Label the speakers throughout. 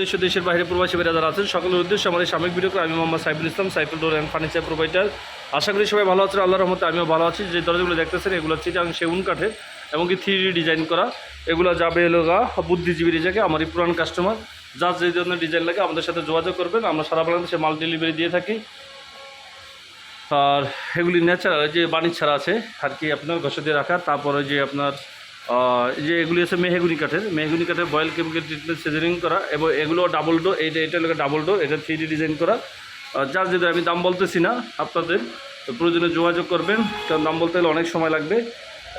Speaker 1: দেশ দেশের বাইরে প্রবাসী ভাইরা যারা আছেন, সকলের উদ্দেশ্যে আমাদের সাময়িক ভিডিও আমি Mohammad Saiful Islam, Saiful door and furniture provider. আশা করি সবাই ভালো আছেন, আল্লাহর রহমতে আমিও ভালো আছি। যে দরজাগুলো দেখতেছেন, এগুলো হচ্ছে চিটাং সেগুন কাঠের এমনকি থ্রি ডিজাইন করা। এগুলো যাবে এলোগা বুদ্ধিজীবী রেজাকে আমারই পুরান কাস্টমার যার যে ধরনের ডিজাইন লাগে আমাদের সাথে যোগাযোগ করবেন। আমরা সারা বাংলাদেশে মাল ডেলিভারি দিয়ে থাকি। আর এগুলি ন্যাচারাল যে বাণিজ্য ছাড়া আছে, আর কি আপনার ঘষে দিয়ে রাখা, তারপরে যে আপনার যে এগুলি আছে মেহেগুনি কাঠের। মেহেগুনি কাঠের বয়েল কেমিক্যাল ট্রিটমেন্ট সিজনিং করা এবং এগুলো ডাবল ডোর এইটা এটা লোক ডাবল ডোর এটা থ্রি ডিজাইন করা। যার যদি আমি দাম বলতেছি না আপনাদের প্রয়োজনে যোগাযোগ করবেন, কারণ দাম বলতে গেলে অনেক সময় লাগবে।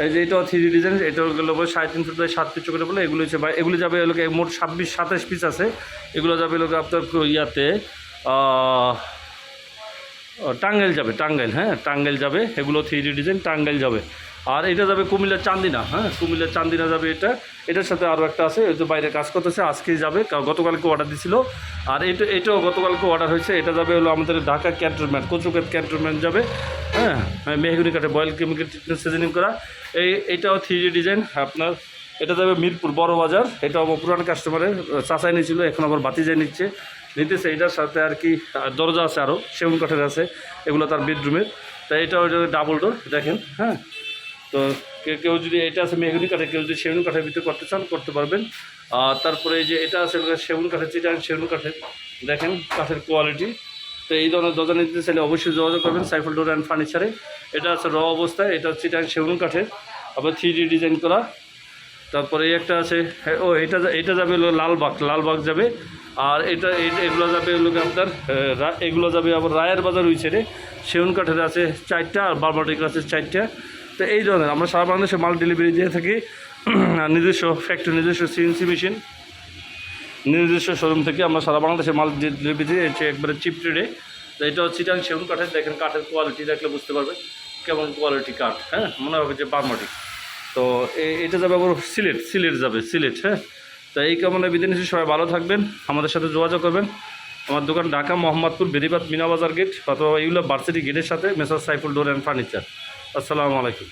Speaker 1: এই যে এটাও থ্রি ডিজাইন এটা গেলো সাড়ে তিনশো থেকে সাত পিস করে বলে, এগুলো হচ্ছে এগুলো যাবে এগুলোকে মোট ছাব্বিশ, সাতাশ পিস আছে। এগুলো যাবে এগুলোকে আপনার ইয়াতে টাঙ্গাইল যাবে, টাঙ্গাইল হ্যাঁ টাঙ্গাইল যাবে, এগুলো থ্রি ডি ডিজাইন টাঙ্গাইল যাবে। আর এটা যাবে কুমিল্লার চান্দিনা হ্যাঁ? কুমিল্লার চান্দিনা যাবে এটা। এটার সাথে আরও একটা আছে ওই তো বাইরে কাজ করতেছে, আজকেই যাবে। গতকালকে অর্ডার দিছিল। আর এটা এটাও গতকালকে অর্ডার হয়েছে। এটা যাবে হলো আমাদের ঢাকা ক্যান্টনমেন্ট কচুকাত ক্যান্টনমেন্ট যাবে হ্যাঁ? মেহগুনি কাঠে বয়েল কেমিক্যাল ট্রিটমেন্ট সিজনিং করা। এই এটাও থ্রি ডিজাইন আপনার। এটা যাবে মিরপুর বড় বাজার। এটা আমার পুরান কাস্টমারের চাচাই নিয়েছিল এখন আবার বাতিজাই নিচ্ছে। নিতেছে, এটার সাথে আর কি দরজা আছে আরও সেগুন কাঠের আছে, এগুলো তার বেডরুমের তাই এটা ডাবল ডোর দেখেন হ্যাঁ? তো কেউ যদি এটা আছে মেহগুনি কাঠে কেউ যদি সেগুন কাঠের ভিতরে করতে চান, করতে পারবেন। আর তারপরে যে এটা আছে সেগুন কাঠের, চিটাং সেগুন কাঠের। দেখেন কাঠের কোয়ালিটি তো এই ধরনের দরজা নিতে চাইলে অবশ্যই যোগাযোগ করবেন সাইফুল ডোর অ্যান্ড ফার্নিচারে। এটা আছে র অবস্থায়, এটা চিটাং সেগুন কাঠের। আবার থ্রি ডি ডিজাইন করা। তারপরে একটা আছে, ও, এটা এটা যাবে লালবাগ লালবাগ যাবে। আর এটা এগুলো যাবে গিয়ে আপনার এগুলো যাবে আবার রায়ের বাজার ওই ছেড়ে সেগুন কাঠের আছে চারটা আর বারবাটিক আছে চারটা। তো এই ধরনের, আমরা সারা বাংলাদেশে মাল ডেলিভারি দিয়ে থাকি। নিজস্ব ফ্যাক্টরি নিজস্ব সিএনসি মেশিন নিজস্ব শোরুম থেকে আমরা সারা বাংলাদেশে মাল ডেলিভারি দিয়ে একবারে চিপ রেটে তো এটা হচ্ছে চিটাং সেগুন কাঠের, দেখেন কাঠের কোয়ালিটি দেখলে বুঝতে পারবেন কেমন কোয়ালিটি কাঠ হ্যাঁ? মনে হবে যে বারমাটি তো এটা যাবে আবার সিলেট সিলেট যাবে, সিলেট হ্যাঁ? তো এই কামনা বিদিন সবাই ভালো থাকবেন, আমাদের সাথে যোগাযোগ করবেন। আমার দোকান ঢাকা মোহাম্মদপুর বেরিবাদ মিনাবাজার গেট অথবা ইউলা বার্সিটি গেটের সাথে messrs Saiful door and furniture. আসসালামু আলাইকুম।